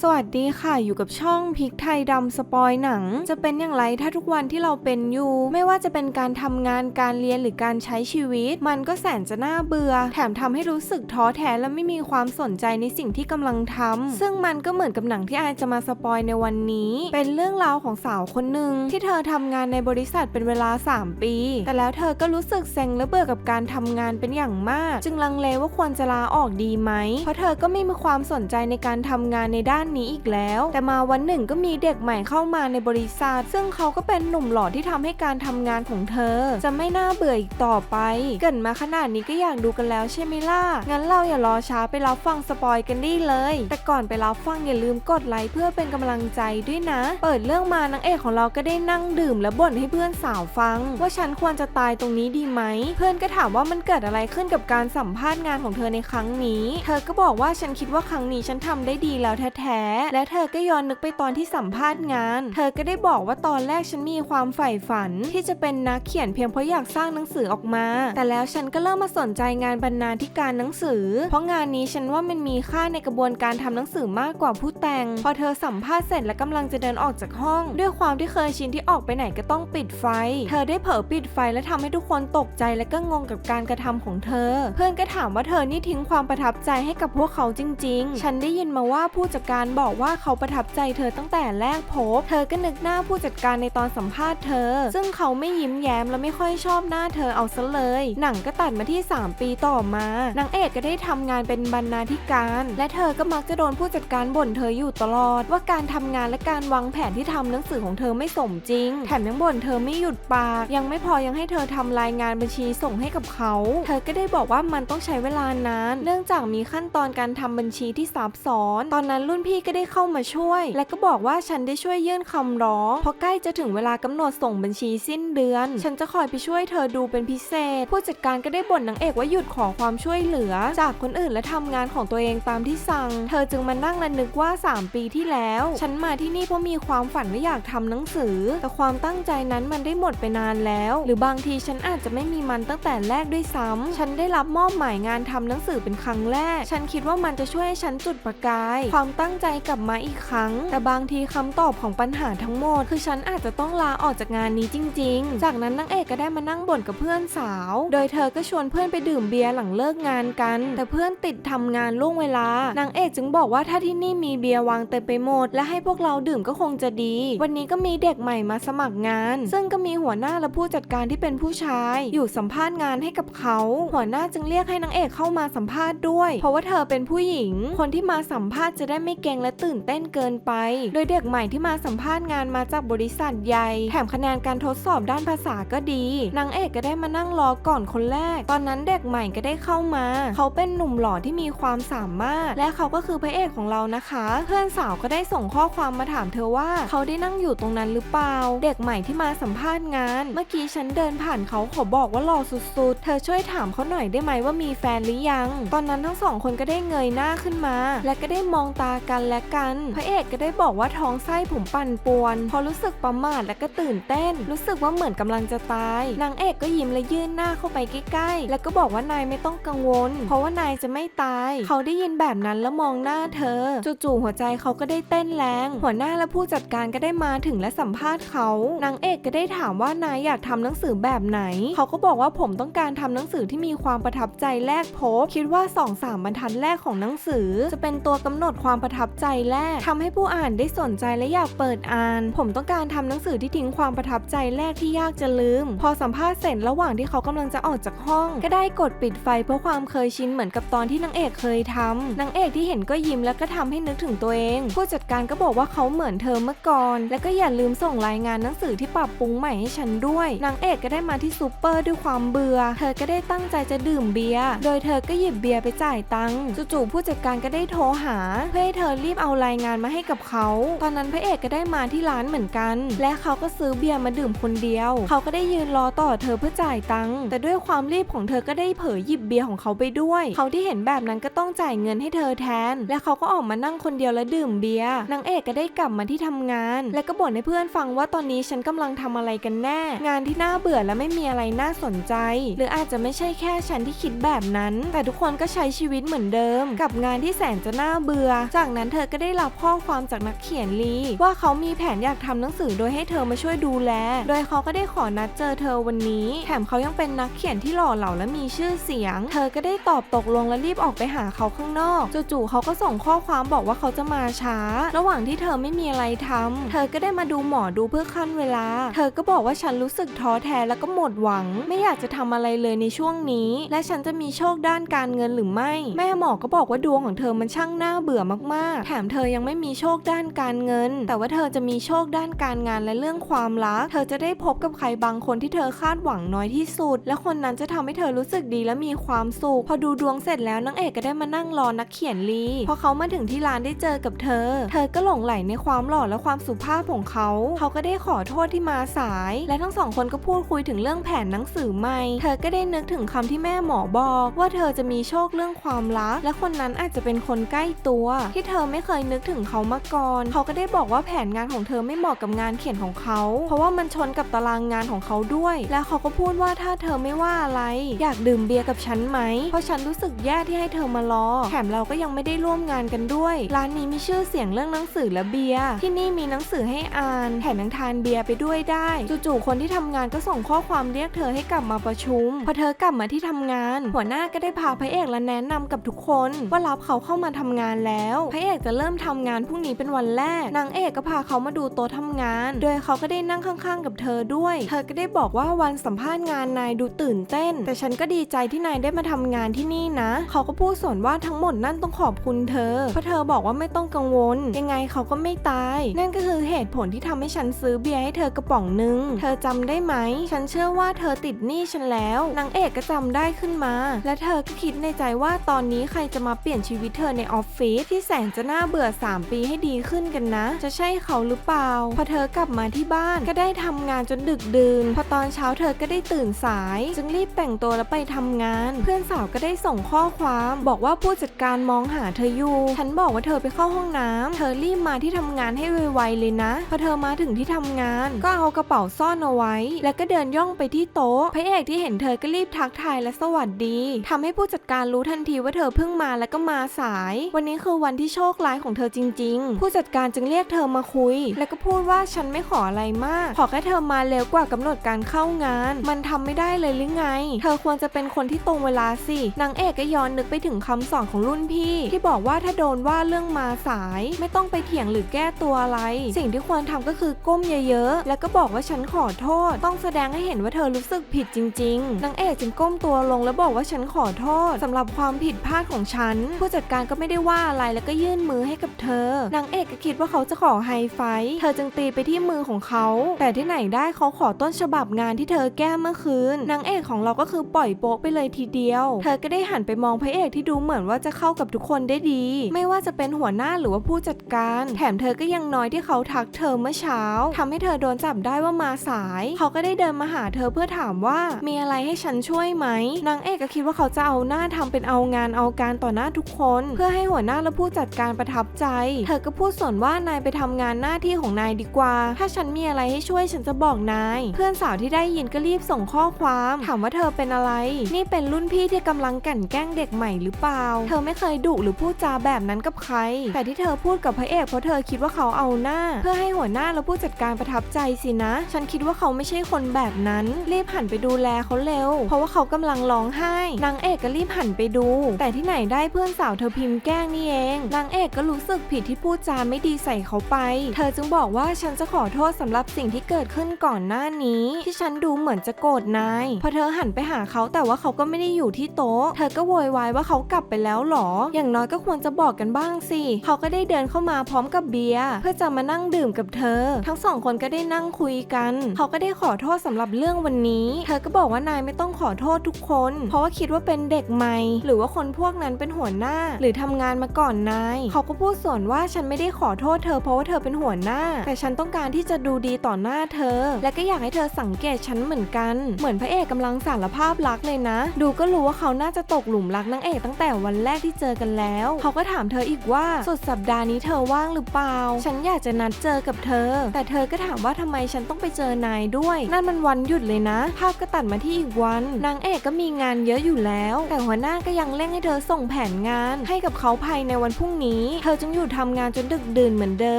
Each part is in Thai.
สวัสดีค่ะอยู่กับช่องพริกไทยดำสปอยหนัง จะเป็นอย่างไรถ้าทุกวันที่เราเป็นอยู่ ไม่ว่าจะเป็นการทำงานการเรียนหรือการใช้ชีวิต มันก็แสนจะน่าเบื่อ แถมทำให้รู้สึกท้อแท้และไม่มีความสนใจในสิ่งที่กำลังทำซึ่งมันก็เหมือนกับหนังที่อายจะมาสปอยในวันนี้ เป็นเรื่องราวของสาวคนหนึ่งที่เธอทำงานในบริษัทเป็นเวลา 3 ปี แต่แล้วเธอก็รู้สึกเซ็งและเบื่อกับการทำงานเป็นอย่างมาก จึงลังเลว่าควรจะลาออกดีไหมเพราะเธอก็ไม่มีความสนใจในการทำงานในด้านนี้อีกแล้ว แต่มาวันหนึ่งก็มีเด็กใหม่เข้ามาในบริษัท ซึ่งเขาก็เป็นหนุ่มหล่อที่ทำให้การทำงานของเธอ จะไม่น่าเบื่ออีกต่อไป เกรินมาขนาดนี้ก็อยากดูกันแล้วใช่ไหมล่ะ งั้นเราอย่ารอช้าไปรับฟังสปอยกันได้เลย แต่ก่อนไปรับฟังอย่าลืมกดไลค์เพื่อเป็นกำลังใจด้วยนะ เปิดเรื่องมานางเอกของเราก็ได้นั่งดื่มและบ่นให้เพื่อนสาวฟัง ว่าฉันควรจะตายตรงนี้ดีไหม เพื่อนก็ถามว่ามันเกิดอะไรขึ้นกับการสัมภาษณ์งานของเธอในครั้งนี้ เธอก็บอกว่าฉันคิดว่าครั้งนี้ฉันทำได้ดีแล้วแท้ๆ และเธอก็ย้อนนึกไปตอนที่สัมภาษณ์งาน เธอก็ได้บอกว่าตอนแรกฉันมีความใฝ่ฝัน ที่จะเป็นนักเขียนเพียงเพราะอยากสร้างหนังสือออกมา แต่แล้วฉันก็เริ่มมาสนใจงานบรรณาธิการหนังสือ เพราะงานนี้ฉันว่ามันมีค่าในกระบวนการทำหนังสือมากกว่าผู้แต่ง พอเธอสัมภาษณ์เสร็จและกำลังจะเดินออกจากห้อง ด้วยความที่เคยชินที่ออกไปไหนก็ต้องปิดไฟ เธอได้เผลอปิดไฟและทำให้ทุกคนตกใจและก็งงกับการกระทำของเธอ เพื่อนก็ถามว่าเธอนี่ทิ้งความประทับใจให้กับพวกเขาจริง ๆ ฉันได้ยินมาว่าผู้จัดการบอกว่าเขาประทับใจเธอตั้งแต่แรกพบ เธอก็นึกหน้าผู้จัดการในตอนสัมภาษณ์เธอ ซึ่งเขาไม่ยิ้มแย้มและไม่ค่อยชอบหน้าเธอเอาซะเลย หนังก็ตัดมาที่ 3 ปีต่อมานางเอกก็ได้ทำงานเป็นบรรณาธิการ และเธอก็มักจะโดนผู้จัดการบ่นเธออยู่ตลอด ว่าการทำงานและการวางแผนที่ทำหนังสือของเธอไม่สมจริง แถมยังบ่นเธอไม่หยุดปาก ยังไม่พอยังให้เธอทำรายงานบัญชีส่งให้กับเขา เธอก็ได้บอกว่ามันต้องใช้เวลานาน เนื่องจากมีขั้นตอนการทำบัญชีที่ซับซ้อน ตอนนั้นรุ่นพี่ก็ได้เข้ามาช่วย และก็บอกว่าฉันได้ช่วยยื่นคำร้องเพราะใกล้จะถึงเวลากำหนดส่งบัญชีสิ้นเดือน ฉันจะคอยไปช่วยเธอดูเป็นพิเศษ ผู้จัดการก็ได้บ่นนางเอกว่าหยุดขอความช่วยเหลือ จากคนอื่นและทำงานของตัวเองตามที่สั่ง เธอจึงมานั่งระนึกว่า 3 ปีที่แล้ว ฉันมาที่นี่เพราะมีความฝันว่าอยากทำหนังสือ แต่ความตั้งใจนั้นมันได้หมดไปนานแล้ว หรือบางทีฉันอาจจะไม่มีมันตั้งแต่แรกด้วยซ้ำฉันได้รับมอบหมายงานทำหนังสือเป็นครั้งแรก ฉันคิดว่ามันจะช่วยให้ฉันจุดประกาย ความตั้ง้งใจกลับมาอีกครั้ง แต่บางทีคำตอบของปัญหาทั้งหมด คือฉันอาจจะต้องลาออกจากงานนี้จริง ๆ จากนั้นนางเอกก็ได้มานั่งบ่นกับเพื่อนสาว โดยเธอก็ชวนเพื่อนไปดื่มเบียร์หลังเลิกงานกัน แต่เพื่อนติดทำงานล่วงเวลานางเอกจึงบอกว่าถ้าที่นี่มีเบียร์วางเต็มไปหมด และให้พวกเราดื่มก็คงจะดี วันนี้ก็มีเด็กใหม่มาสมัครงาน ซึ่งก็มีหัวหน้าและผู้จัดการที่เป็นผู้ชาย อยู่สัมภาษณ์งานให้กับเขา หัวหน้าจึงเรียกให้นางเอกเข้ามาสัมภาษณ์ด้วย เพราะว่าเธอเป็นผู้หญิง คนที่มาสัมภาษณ์จะได้ไม่เกรงและตื่นเต้นเกินไป โดยเด็กใหม่ที่มาสัมภาษณ์งานมาจากบริษัทใหญ่ แถมคะแนนการทดสอบด้านภาษาก็ดี นางเอกก็ได้มานั่งรอก่อนคนแรก ตอนนั้นเด็กใหม่ก็ได้เข้ามา เขาเป็นหนุ่มหล่อที่มีความสามารถ และเขาก็คือพระเอกของเรานะคะ เพื่อนสาวก็ได้ส่งข้อความมาถามเธอว่า เขาได้นั่งอยู่ตรงนั้นหรือเปล่า เด็กใหม่ที่มาสัมภาษณ์งาน เมื่อกี้ฉันเดินผ่านเขาขอบอกว่าหล่อสุดๆ เธอช่วยถามเขาหน่อยได้ไหมว่ามีแฟนหรือยัง ตอนนั้นทั้งสองคนก็ได้เงยหน้าขึ้นมา และก็ได้มองตากันและกัน พระเอกก็ได้บอกว่าท้องไส้ผมปั่นป่วนเพอรู้สึกประมาทและก็ตื่นเต้น รู้สึกว่าเหมือนกำลังจะตาย นางเอกก็ยิ้มและยื่นหน้าเข้าไปใกล้ๆ แล้วก็บอกว่านายไม่ต้องกังวล เพราะว่านายจะไม่ตาย เขาได้ยินแบบนั้นแล้วมองหน้าเธอ จู่ๆหัวใจเขาก็ได้เต้นแรง หัวหน้าและผู้จัดการก็ได้มาถึงและสัมภาษณ์เขา นางเอกก็ได้ถามว่านายอยากทำหนังสือแบบไหน เขาก็บอกว่าผมต้องการทำหนังสือที่มีความประทับใจแรกพบ คิดว่า2อสามบรรทัดแรกของหนังสือ จะเป็นตัวกำหนดความประทับใจแรกทำให้ผู้อ่านได้สนใจและอยากเปิดอ่าน ผมต้องการทำหนังสือที่ทิ้งความประทับใจแรกที่ยากจะลืม พอสัมภาษณ์เสร็จระหว่างที่เขากำลังจะออกจากห้อง ก็ได้กดปิดไฟเพราะความเคยชินเหมือนกับตอนที่นางเอกเคยทำนางเอกที่เห็นก็ยิ้มแล้วก็ทำให้นึกถึงตัวเอง ผู้จัดการก็บอกว่าเขาเหมือนเธอเมื่อก่อน แล้วก็อย่าลืมส่งรายงานหนังสือที่ปรับปรุงใหม่ให้ฉันด้วย นางเอกก็ได้มาที่ซูเปอร์ด้วยความเบื่อ เธอก็ได้ตั้งใจจะดื่มเบียร์ โดยเธอก็หยิบเบียร์ไปจ่ายตังค์ จู่ๆผู้จัดการก็ได้โทรหาเพื่อให้เธอรีบเอารายงานมาให้กับเขา ตอนนั้นพระเอกก็ได้มาที่ร้านเหมือนกัน และเขาก็ซื้อเบียร์มาดื่มคนเดียว เขาก็ได้ยืนรอต่อเธอเพื่อจ่ายตังค์ แต่ด้วยความรีบของเธอก็ได้เผยหยิบเบียร์ของเขาไปด้วย เขาที่เห็นแบบนั้นก็ต้องจ่ายเงินให้เธอแทน และเขาก็ออกมานั่งคนเดียวและดื่มเบียร์ นางเอกก็ได้กลับมาที่ทำงาน และก็บ่นให้เพื่อนฟังว่าตอนนี้ฉันกำลังทำอะไรกันแน่ งานที่น่าเบื่อและไม่มีอะไรน่าสนใจ หรืออาจจะไม่ใช่แค่ฉันที่คิดแบบนั้น แต่ทุกคนก็ใช้ชีวิตเหมือนเดิม กับงานที่แสนจะน่าเบื่อ จากนั้นเธอก็ได้รับข้อความจากนักเขียนลีว่าเขามีแผนอยากทำหนังสือโดยให้เธอมาช่วยดูแล โดยเขาก็ได้ขอนัดเจอเธอวันนี้ แถมเขายังเป็นนักเขียนที่หล่อเหลาและมีชื่อเสียง เธอก็ได้ตอบตกลงและรีบออกไปหาเขาข้างนอกจู่ๆเขาก็ส่งข้อความบอกว่าเขาจะมาช้า ระหว่างที่เธอไม่มีอะไรทำเธอก็ได้มาดูหมอดูเพื่อขั้นเวลา เธอก็บอกว่าฉันรู้สึกท้อแท้แล้วก็หมดหวัง ไม่อยากจะทำอะไรเลยในช่วงนี้ และฉันจะมีโชคด้านการเงินหรือไม่ แม่หมอก็บอกว่าดวงของเธอมันช่างน่าเบื่อมากแถมเธอยังไม่มีโชคด้านการเงิน แต่ว่าเธอจะมีโชคด้านการงานและเรื่องความรัก เธอจะได้พบกับใครบางคนที่เธอคาดหวังน้อยที่สุด และคนนั้นจะทำให้เธอรู้สึกดีและมีความสุข พอดูดวงเสร็จแล้วนางเอกก็ได้มานั่งรอนักเขียนลีพอเขามาถึงที่ร้านได้เจอกับเธอ เธอก็หลงไหลในความหล่อและความสุภาพของเขา เขาก็ได้ขอโทษที่มาสาย และทั้งสองคนก็พูดคุยถึงเรื่องแผนหนังสือใหม่ เธอก็ได้นึกถึงคำที่แม่หมอบอก ว่าเธอจะมีโชคเรื่องความรัก และคนนั้นอาจจะเป็นคนใกล้ตัว ที่เธออไม่เคยนึกถึงเขามาก่อน เขาก็ได้บอกว่าแผนงานของเธอไม่เหมาะกับงานเขียนของเขา เพราะว่ามันชนกับตารางงานของเขาด้วย แล้วเขาก็พูดว่าถ้าเธอไม่ว่าอะไร อยากดื่มเบียร์กับฉันไหม เพราะฉันรู้สึกแย่ที่ให้เธอมารอ แถมเราก็ยังไม่ได้ร่วมงานกันด้วย ร้านนี้มีชื่อเสียงเรื่องหนังสือและเบียร์ ที่นี่มีหนังสือให้อ่าน แถมยังทานเบียร์ไปด้วยได้ จู่ๆคนที่ทำงานก็ส่งข้อความเรียกเธอให้กลับมาประชุม พอเธอกลับมาที่ทำงาน หัวหน้าก็ได้พาพระเอกและแนะนำกับทุกคน ว่ารับเขาเข้ามาทำงานแล้วพระเอกจะเริ่มทำงานพรุ่งนี้เป็นวันแรก นางเอกก็พาเขามาดูโต๊ะทำงาน โดยเขาก็ได้นั่งข้างๆ กับเธอด้วย เธอก็ได้บอกว่าวันสัมภาษณ์งานนายดูตื่นเต้น แต่ฉันก็ดีใจที่นายได้มาทำงานที่นี่นะ เขาก็พูดส่วนว่าทั้งหมดนั่นต้องขอบคุณเธอ เพราะเธอบอกว่าไม่ต้องกังวล ยังไงเขาก็ไม่ตาย นั่นก็คือเหตุผลที่ทำให้ฉันซื้อเบียร์ให้เธอกระป๋องหนึง เธอจำได้ไหม ฉันเชื่อว่าเธอติดหนี้ฉันแล้ว นางเอกก็จำได้ขึ้นมา และเธอก็คิดในใจว่าตอนนี้ใครจะมาเปลี่ยนชีวิตเธอในออฟฟิศที่แสนจะน่าเบื่อ 3 ปีให้ดีขึ้นกันนะ จะใช่เขาหรือเปล่า พอเธอกลับมาที่บ้านก็ได้ทำงานจนดึกดื่น พอตอนเช้าเธอก็ได้ตื่นสาย จึงรีบแต่งตัวแล้วไปทำงาน เพื่อนสาวก็ได้ส่งข้อความ บอกว่าผู้จัดการมองหาเธออยู่ ฉันบอกว่าเธอไปเข้าห้องน้ำเธอรีบมาที่ทำงานให้ไวๆเลยนะ พอเธอมาถึงที่ทำงาน ก็เอากระเป๋าซ่อนเอาไว้ แล้วก็เดินย่องไปที่โต๊ะ พระเอกที่เห็นเธอก็รีบทักทายและสวัสดีทำให้ผู้จัดการรู้ทันทีว่าเธอเพิ่งมาแล้วก็มาสาย วันนี้คือวันที่โชคร้ายของเธอจริง ๆ ผู้จัดการจึงเรียกเธอมาคุย แล้วก็พูดว่าฉันไม่ขออะไรมาก ขอแค่เธอมาเร็วกว่ากำหนดการเข้างาน มันทำไม่ได้เลยหรือไง เธอควรจะเป็นคนที่ตรงเวลาสินางเอกก็ย้อนนึกไปถึงคำสอนของรุ่นพี่ ที่บอกว่าถ้าโดนว่าเรื่องมาสาย ไม่ต้องไปเถียงหรือแก้ตัวอะไร สิ่งที่ควรทำก็คือก้มเยอะๆ แล้วก็บอกว่าฉันขอโทษ ต้องแสดงให้เห็นว่าเธอรู้สึกผิดจริงๆนางเอกจึงก้มตัวลงแล้วบอกว่าฉันขอโทษสำหรับความผิดพลาดของฉัน ผู้จัดการก็ไม่ได้ว่าอะไรแล้วก็ยื่นมือให้กับเธอนางเอกก็คิดว่าเขาจะขอไฮไฟท์เธอจึงตีไปที่มือของเขา แต่ที่ไหนได้เขาขอต้นฉบับงานที่เธอแก้เมื่อคืน นางเอกของเราก็คือปล่อยโป๊ะไปเลยทีเดียว เธอก็ได้หันไปมองพระเอกที่ดูเหมือนว่าจะเข้ากับทุกคนได้ดี ไม่ว่าจะเป็นหัวหน้าหรือว่าผู้จัดการ แถมเธอก็ยังน้อยที่เขาทักเธอเมื่อเช้าทำให้เธอโดนจับได้ว่ามาสาย เขาก็ได้เดินมาหาเธอเพื่อถามว่ามีอะไรให้ฉันช่วยไหม นางเอกก็คิดว่าเขาจะเอาหน้าทำเป็นเอางานเอาการต่อหน้าทุกคน เพื่อให้หัวหน้าและผู้จัดการประทับใจ เธอก็พูดส่วนว่านายไปทำงานหน้าที่ของนายดีกว่า ถ้าฉันมีอะไรให้ช่วยฉันจะบอกนาย เพื่อนสาวที่ได้ยินก็รีบส่งข้อความ ถามว่าเธอเป็นอะไร นี่เป็นรุ่นพี่ที่กำลังกั่นแกล้งเด็กใหม่หรือเปล่า เธอไม่เคยดุหรือพูดจาแบบนั้นกับใคร แต่ที่เธอพูดกับพระเอกเพราะเธอคิดว่าเขาเอาหน้า เพื่อให้หัวหน้าและผู้จัดการประทับใจสินะ ฉันคิดว่าเขาไม่ใช่คนแบบนั้น รีบหันไปดูแลเขาเร็ว เพราะว่าเขากำลังร้องไห้ นางเอกก็รีบหันไปดู แต่ที่ไหนได้เพื่อนสาวเธอพิมพ์แกล้งนี่เอง นางเอกก็รู้สึกผิดที่พูดจาไม่ดีใส่เขาไป เธอจึงบอกว่าฉันจะขอโทษสำหรับสิ่งที่เกิดขึ้นก่อนหน้านี้ ที่ฉันดูเหมือนจะโกรธนาย พอเธอหันไปหาเขาแต่ว่าเขาก็ไม่ได้อยู่ที่โต๊ะ เธอก็โวยวายว่าเขากลับไปแล้วหรอ อย่างน้อยก็ควรจะบอกกันบ้างสิ เขาก็ได้เดินเข้ามาพร้อมกับเบียร์เพื่อจะมานั่งดื่มกับเธอ ทั้งสองคนก็ได้นั่งคุยกัน เขาก็ได้ขอโทษสำหรับเรื่องวันนี้ เธอก็บอกว่านายไม่ต้องขอโทษทุกคน เพราะว่าคิดว่าเป็นเด็กใหม่ หรือว่าคนพวกนั้นเป็นหัวหน้า หรือทำงานมาก่อนนายเขาก็พูดส่วนว่าฉันไม่ได้ขอโทษเธอเพราะว่าเธอเป็นหัวหน้า แต่ฉันต้องการที่จะดูดีต่อหน้าเธอ และก็อยากให้เธอสังเกตฉันเหมือนกัน เหมือนพระเอกกำลังสารภาพรักเลยนะ ดูก็รู้ว่าเขาน่าจะตกหลุมรักนางเอกตั้งแต่วันแรกที่เจอกันแล้ว เขาก็ถามเธออีกว่าสุดสัปดาห์นี้เธอว่างหรือเปล่า ฉันอยากจะนัดเจอกับเธอ แต่เธอก็ถามว่าทำไมฉันต้องไปเจอนายด้วย นั่นมันวันหยุดเลยนะ ภาพก็ตัดมาที่อีกวัน นางเอกก็มีงานเยอะอยู่แล้ว แต่หัวหน้าก็ยังเร่งให้เธอส่งแผนงาน ให้กับเขาภายในวันพรุ่งนี้นี้ เธอจึงอยู่ทำงานจนดึกดื่นเหมือนเดิ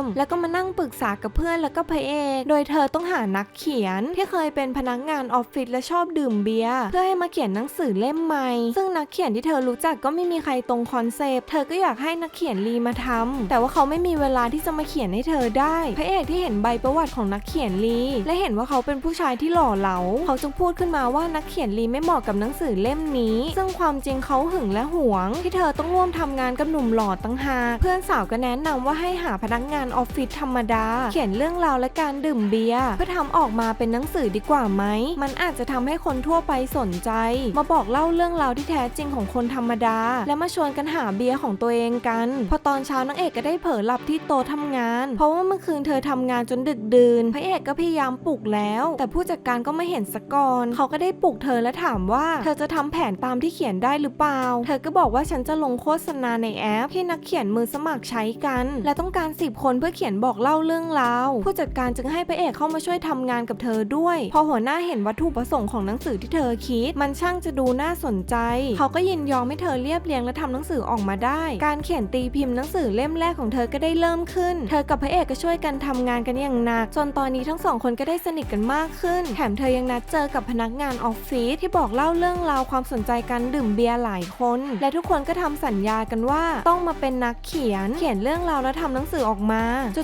ม แล้วก็มานั่งปรึกษากับเพื่อนแล้วก็พระเอก โดยเธอต้องหานักเขียนที่เคยเป็นพนักงานออฟฟิศและชอบดื่มเบียร์เพื่อให้มาเขียนหนังสือเล่มใหม่ ซึ่งนักเขียนที่เธอรู้จักก็ไม่มีใครตรงคอนเซปต์ เธอก็อยากให้นักเขียนลีมาทำแต่ว่าเขาไม่มีเวลาที่จะมาเขียนให้เธอได้ พระเอกที่เห็นใบประวัติของนักเขียนลีและเห็นว่าเขาเป็นผู้ชายที่หล่อเหลา เขาจึงพูดขึ้นมาว่านักเขียนลีไม่เหมาะกับหนังสือเล่มนี้ ซึ่งความจริงเขาหึงและหวง ที่เธอต้องร่วมทำงานกับหนุ่มหล่อตั้งหาก เพื่อนสาวก็แนะนำว่าให้หาพนักงานออฟฟิศธรรมดา เขียนเรื่องราวและการดื่มเบียร์เพื่อทำออกมาเป็นหนังสือดีกว่าไหม มันอาจจะทำให้คนทั่วไปสนใจ มาบอกเล่าเรื่องราวที่แท้จริงของคนธรรมดา และมาชวนกันหาเบียร์ของตัวเองกัน พอตอนเช้านางเอกก็ได้เผลอหลับที่โต๊ะทำงาน เพราะว่าเมื่อคืนเธอทำงานจนดึกดื่นพระเอกก็พยายามปลุกแล้ว แต่ผู้จัดการก็ไม่เห็นสักก่อนเขาก็ได้ปลุกเธอและถามว่า เธอจะทำแผนตามที่เขียนได้หรือเปล่า เธอก็บอกว่าฉันจะลงโฆษณาในแอปที่นักเขียนมือสมัครใช้กัน และต้องการสิบคนเพื่อเขียนบอกเล่าเรื่องราวผู้จัดการจึงให้พระเอกเข้ามาช่วยทำงานกับเธอด้วย พอหัวหน้าเห็นวัตถุประสงค์ของหนังสือที่เธอคิด มันช่างจะดูน่าสนใจ เขาก็ยินยอมให้เธอเรียบเรียงและทำหนังสือออกมาได้ การเขียนตีพิมพ์หนังสือเล่มแรกของเธอก็ได้เริ่มขึ้น เธอกับพระเอกก็ช่วยกันทำงานกันอย่างหนักจนตอนนี้ทั้งสองคนก็ได้สนิทกันมากขึ้น แถมเธอยังนัดเจอกับพนักงานออฟฟิศที่บอกเล่าเรื่องราวความสนใจการดื่มเบียร์หลายคน และทุกคนก็ทำสัญญากันว่าต้องมาเป็นนักเขียน เขียนเรื่องราวแล้วทำหนังสือออกมา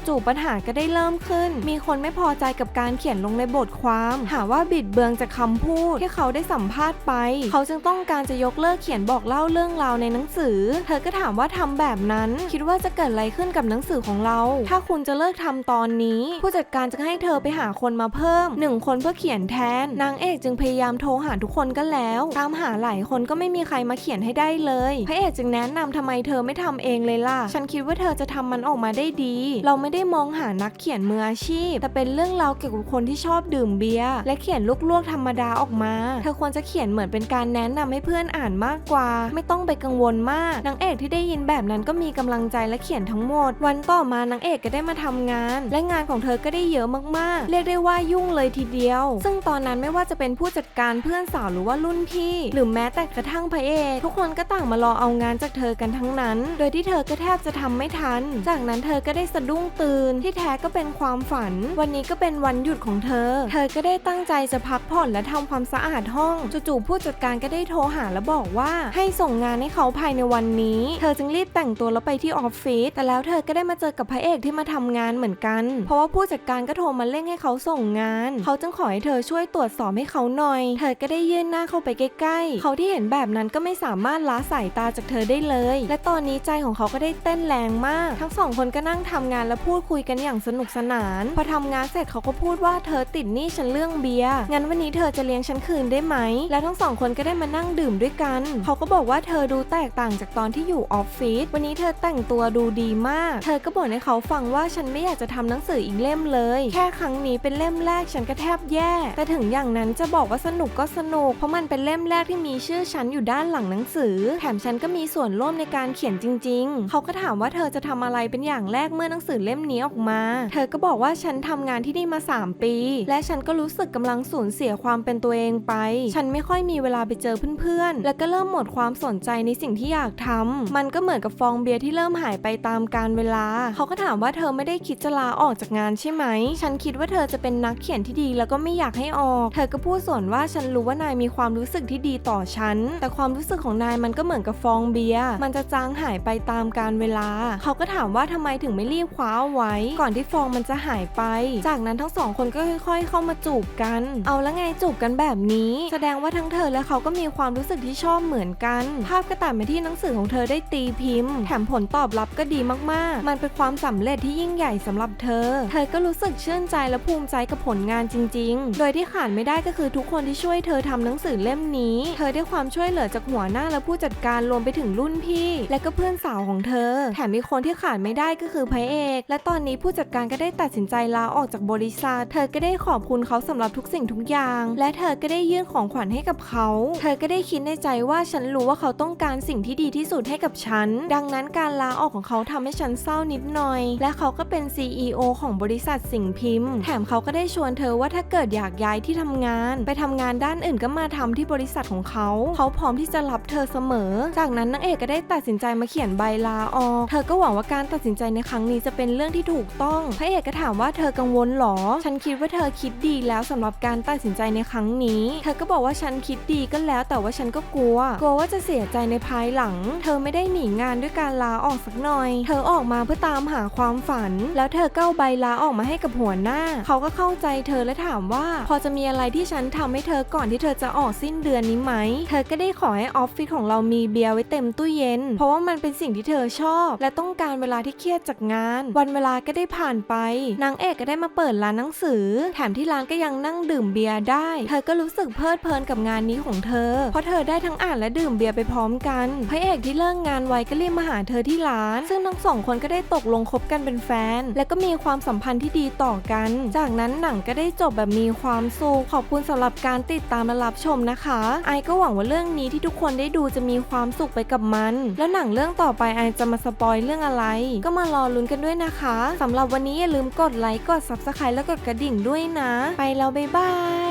จู่ๆปัญหาก็ได้เริ่มขึ้น มีคนไม่พอใจกับการเขียนลงในบทความ หาว่าบิดเบือนจากคำพูดที่เขาได้สัมภาษณ์ไป เขาจึงต้องการจะยกเลิกเขียนบอกเล่าเรื่องราวในหนังสือ เธอก็ถามว่าทำแบบนั้น คิดว่าจะเกิดอะไรขึ้นกับหนังสือของเรา ถ้าคุณจะเลิกทำตอนนี้ ผู้จัดการจะให้เธอไปหาคนมาเพิ่มหนึ่งคนเพื่อเขียนแทน นางเอกจึงพยายามโทรหาทุกคนก็แล้ว ตามหาหลายคนก็ไม่มีใครมาเขียนให้ได้เลย พระเอกจึงแนะนำทำไมเธอไม่ทำเองเลยล่ะ ฉันคิดว่าเธอจะทำมันออกมาได้ดี เราไม่ได้มองหานักเขียนมืออาชีพ แต่เป็นเรื่องราวเกี่ยวกับคนที่ชอบดื่มเบียร์และเขียนลวกๆธรรมดาออกมา เธอควรจะเขียนเหมือนเป็นการแนะนำให้เพื่อนอ่านมากกว่า ไม่ต้องไปกังวลมากนางเอกที่ได้ยินแบบนั้นก็มีกำลังใจและเขียนทั้งหมด วันต่อมานางเอกก็ได้มาทำงาน และงานของเธอก็ได้เยอะมากๆ เรียกได้ว่ายุ่งเลยทีเดียว ซึ่งตอนนั้นไม่ว่าจะเป็นผู้จัดการเพื่อนสาวหรือว่ารุ่นพี่ หรือแม้แต่กระทั่งพระเอกทุกคนก็ต่างมารอเอางานจากเธอกันทั้งนั้น โดยที่เธอก็แทบจะทำไม่ทัน จากนั้นเธอก็ได้สะดุ้งตื่นที่แท้ก็เป็นความฝัน วันนี้ก็เป็นวันหยุดของเธอ เธอก็ได้ตั้งใจจะพักผ่อนและทำความสะอาดห้องจู่ๆผู้จัดการก็ได้โทรหาและบอกว่า ให้ส่งงานให้เขาภายในวันนี้ เธอจึงรีบแต่งตัวแล้วไปที่ออฟฟิศแต่แล้วเธอก็ได้มาเจอกับพระเอกที่มาทำงานเหมือนกัน เพราะว่าผู้จัดการก็โทรมาเร่งให้เขาส่งงาน เขาจึงขอให้เธอช่วยตรวจสอบให้เขาหน่อย เธอก็ได้ยื่นหน้าเข้าไปใกล้ๆ เขาที่เห็นแบบนั้นก็ไม่สามารถละสายตาจากเธอได้เลย และตอนนี้ใจของเขาาก็ได้เต้นแรงมาก ทั้งสองคนก็นั่งทำงานและพูดคุยกันอย่างสนุกสนาน พอทำงานเสร็จเขาก็พูดว่าเธอติดหนี้ฉันเรื่องเบียร์งั้นวันนี้เธอจะเลี้ยงฉันคืนได้ไหม แล้วทั้งสองคนก็ได้มานั่งดื่มด้วยกัน เขาก็บอกว่าเธอดูแตกต่างจากตอนที่อยู่ออฟฟิศวันนี้เธอแต่งตัวดูดีมาก เธอก็บ่นให้เขาฟังว่าฉันไม่อยากจะทำหนังสืออีกเล่มเลย แค่ครั้งนี้เป็นเล่มแรกฉันก็แทบแย่ แต่ถึงอย่างนั้นจะบอกว่าสนุกก็สนุก เพราะมันเป็นเล่มแรกที่มีชื่อฉันอยู่ด้านหลังหนังสือ แถมฉันก็มีส่วนร่วมในการเขียนจริงเขาก็ถามว่าเธอจะทำอะไรเป็นอย่างแรกเมื่อหนังสือเล่มนี้ออกมา เธอก็บอกว่าฉันทำงานที่นี่มา 3 ปี และฉันก็รู้สึกกำลังสูญเสียความเป็นตัวเองไป ฉันไม่ค่อยมีเวลาไปเจอเพื่อนๆ แล้วก็เริ่มหมดความสนใจในสิ่งที่อยากทำมันก็เหมือนกับฟองเบียร์ที่เริ่มหายไปตามกาลเวลา เขาก็ถามว่าเธอไม่ได้คิดจะลาออกจากงานใช่ไหม ฉันคิดว่าเธอจะเป็นนักเขียนที่ดีแล้วก็ไม่อยากให้ออก เธอก็พูดส่วนว่าฉันรู้ว่านายมีความรู้สึกที่ดีต่อฉัน แต่ความรู้สึกของนายมันก็เหมือนกับฟองเบียร์ มันจะจางหายไปตามกาลเวลา เขาก็ถามว่าทำไมถึงไม่รีบคว้าเอาไว้ ก่อนที่ฟองมันจะหายไป จากนั้นทั้งสองคนก็ค่อย ๆ เข้ามาจูบกัน เอาแล้วไงจูบกันแบบนี้ แสดงว่าทั้งเธอและเขาก็มีความรู้สึกที่ชอบเหมือนกัน ภาพก็ตัดมาที่หนังสือของเธอได้ตีพิมพ์ แถมผลตอบรับก็ดีมากๆ มันเป็นความสำเร็จที่ยิ่งใหญ่สำหรับเธอ เธอก็รู้สึกชื่นใจและภูมิใจกับผลงานจริง ๆ โดยที่ขาดไม่ได้ก็คือทุกคนที่ช่วยเธอทำหนังสือเล่มนี้ เธอได้ความช่วยเหลือจากหัวหน้าและผู้จัดการรวมไปถึงรุ่นพี่ และก็เพื่อนสาวของเธอ แถมมีคนที่ขาดไม่ได้ก็คือพระเอก และตอนนี้ผู้จัดการก็ได้ตัดสินใจลาออกจากบริษัท เธอก็ได้ขอบคุณเขาสำหรับทุกสิ่งทุกอย่าง และเธอก็ได้ยื่นของขวัญให้กับเขา เธอก็ได้คิดในใจว่าฉันรู้ว่าเขาต้องการสิ่งที่ดีที่สุดให้กับฉัน ดังนั้นการลาออกของเขาทำให้ฉันเศร้านิดหน่อย และเขาก็เป็น CEO ของบริษัทสิ่งพิมพ์ แถมเขาก็ได้ชวนเธอว่าถ้าเกิดอยากย้ายที่ทำงาน ไปทำงานด้านอื่นก็มาทำที่บริษัทของเขา เขาพร้อมที่จะรับเธอเสมอ จากนั้นนางเอกก็ได้ตัดสินใจมาเขียนใบลาออก เธอก็หวังว่าการตัดสินใจในครั้งนี้จะเป็นเรื่องที่ถูกต้อง พระเอกก็ถามว่าเธอกังวลหรอ ฉันคิดว่าเธอคิดดีแล้วสำหรับการตัดสินใจในครั้งนี้ เธอก็บอกว่าฉันคิดดีก็แล้ว แต่ว่าฉันก็กลัว กลัวว่าจะเสียใจในภายหลัง เธอไม่ได้หนีงานด้วยการลาออกสักหน่อย เธอออกมาเพื่อตามหาความฝัน แล้วเธอก็เอาใบลาออกมาให้กับหัวหน้า เขาก็เข้าใจเธอและถามว่า พอจะมีอะไรที่ฉันทำให้เธอก่อนที่เธอจะออกสิ้นเดือนนี้ไหม เธอก็ได้ขอให้ออฟฟิศของเรามีเบียร์ไว้เต็มตู้เย็น เพราะว่ามันเป็นสิ่งที่เธอชอบ และต้องการเวลาที่เครียดจากงาน วันเวลาก็ได้ผ่านไป นางเอกก็ได้มาเปิดร้านหนังสือ แถมที่ร้านก็ยังนั่งดื่มเบียร์ได้ เธอก็รู้สึกเพลิดเพลินกับงานนี้ของเธอ เพราะเธอได้ทั้งอ่านและดื่มเบียร์ไปพร้อมกันพระเอกที่เลิกงานไวก็รีบมาหาเธอที่ร้าน ซึ่งทั้งสองคนก็ได้ตกลงคบกันเป็นแฟน และก็มีความสัมพันธ์ที่ดีต่อกัน จากนั้นหนังก็ได้จบแบบมีความสุขขอบคุณสำหรับการติดตามและรับชมนะคะ ไอก็หวังว่าเรื่องนี้ที่ทุกคนได้ดูจะมีความสุขไปกับมัน แล้วหนังเรื่องต่อไปไอจะมาสปอยเรื่องอะไร ก็มารอลุ้นกันด้วยนะคะสำหรับวันนี้อย่าลืมกดไลค์กด subscribe แล้วกดกระดิ่งด้วยนะ ไปแล้วบ๊ายบาย